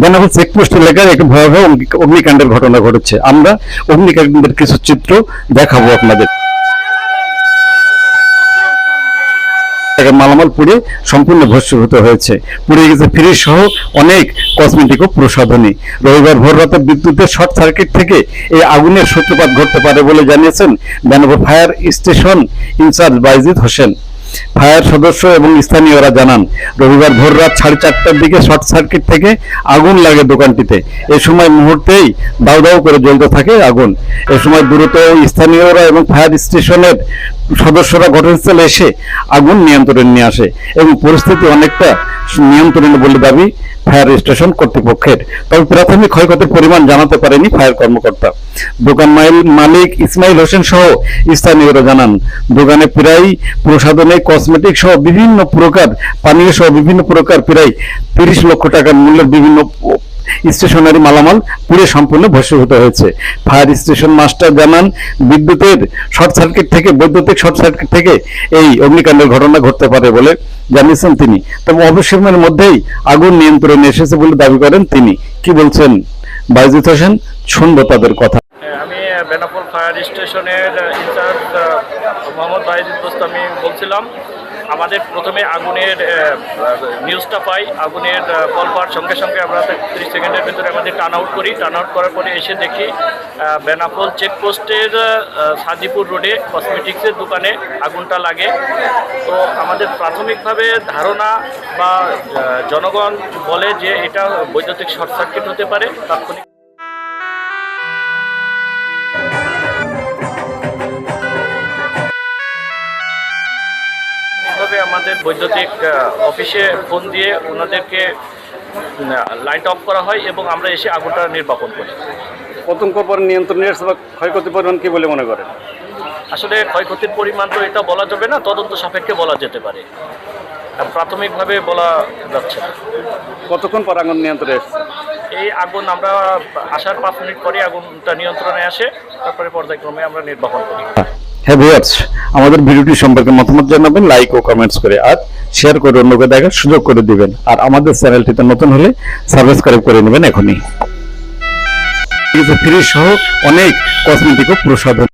Benapole checkpost এলাকায় এক ভয়াবহ অগ্নিকাণ্ডের ঘটনা ঘটেছে। আমরা অগ্নিকাণ্ডের কিছু চিত্র দেখাবো আপনাদের। মালামাল পুড়ে সম্পূর্ণ ভস্মীভূত হয়েছে। পুড়ে গেছে ফ্রিজ সহ অনেক কসমেটিক ও প্রসাধনী। রবিবার ভোর রাতে বিদ্যুতের শর্ট সার্কিট থেকে এই আগুনের সূত্রপাত ঘটতে পারে বলে জানিয়েছেন Benapur fire station incharge Bayezid Hossain. Fire সদস্য এবং স্থানীয়রা জানান, রবিবার ভোর রাত সাড়ে চারটার দিকে শর্ট সার্কিট থেকে আগুন লাগে দোকানটিতে। এ সময় মুহূর্তেই দাউ দাউ করে জ্বলতে থাকে আগুন। এ সময় দ্রুত স্থানীয়রা এবং ফায়ার স্টেশনের সদস্যরা ঘটনাস্থলে এসে আগুন নিয়ন্ত্রণে নিয়ে আসে এবং পরিস্থিতি অনেকটা নিয়ন্ত্রণে বলে দাবি ফায়ার স্টেশন কর্তৃপক্ষের। তবে প্রাথমিক ক্ষয়ক্ষতির পরিমাণ জানাতে পারেনি ফায়ার কর্মকর্তা। দোকান মালিক ইসমাইল হোসেন সহ স্থানীয়রা জানান, দোকানে প্রায় প্রসাধনে কসমেটিক সহ বিভিন্ন প্রকার, পানীয় সহ বিভিন্ন প্রকার প্রায় তিরিশ লক্ষ টাকার মূল্যের বিভিন্ন স্টেশনারি মালামাল পুড়ে সম্পূর্ণ ভস্মীভূত হয়েছে। ফায়ার স্টেশন মাস্টার জানান, বিদ্যুতের শর্ট সার্কিট থেকে, বৈদ্যুতিক শর্ট সার্কিট থেকে এই অগ্নিকাণ্ডের ঘটনা ঘটতে পারে বলে জানিয়েছেন তিনি। তবে অবশ্যের মধ্যেই আগুন নিয়ন্ত্রণে এসেছে বলে দাবি করেন তিনি। কি বলছেন? বাইজিৎ হোসেন, শুনব তাদের কথা। আমি বেনাপোল ফায়ার স্টেশনের ইনচার্জ মোহাম্মদ বাইজিদ গোস্তামি বলছিলাম আমাদের প্রথমে আগুনের নিউজটা পাই। আগুনের কল পাওয়ার সঙ্গে সঙ্গে আমরা ত্রিশ সেকেন্ডের ভিতরে আমাদের টার্ন আউট করি। টার্ন আউট করার পরে এসে দেখি বেনাপোল চেকপোস্টের সাজিপুর রোডে কসমেটিক্সের দোকানে আগুনটা লাগে। তো আমাদের প্রাথমিকভাবে ধারণা বা জনগণ বলে যে এটা বৈদ্যুতিক শর্ট সার্কিট হতে পারে, তাৎক্ষণিক আমাদের বৈদ্যুতিক অফিসে ফোন দিয়ে ওনাদেরকে লাইট অফ করা হয় এবং আমরা এসে আগুনটা নির্বাপন করি। কতঙ্ক পর নিয়ন্ত্রণে বা ক্ষয়ক্ষতির পরিমাণ কী বলে মনে করেন? আসলে ক্ষয়ক্ষতির পরিমাণ তো এটা বলা যাবে না তদন্ত সাপেক্ষে বলা যেতে পারে। আর প্রাথমিকভাবে বলা যাচ্ছে না। কতক্ষণ পর আগুন নিয়ন্ত্রণে এসেছে? এই আগুন আমরা আসার পাঁচ মিনিট পরে আগুনটা নিয়ন্ত্রণে আসে তারপরে পর্যায়ক্রমে আমরা নির্বাপন করি। হ্যাঁ আমাদের ভিডিওটি সম্পর্কে মতামত জানাবেন লাইক ও কমেন্টস করে, আর শেয়ার করে অন্যকে দেখার সুযোগ করে দিবেন। আর আমাদের চ্যানেলটিতে নতুন হলে সাবস্ক্রাইব করে নেবেন এখনই। ফ্রি সহ অনেক কসমেটিক ও প্রসাধন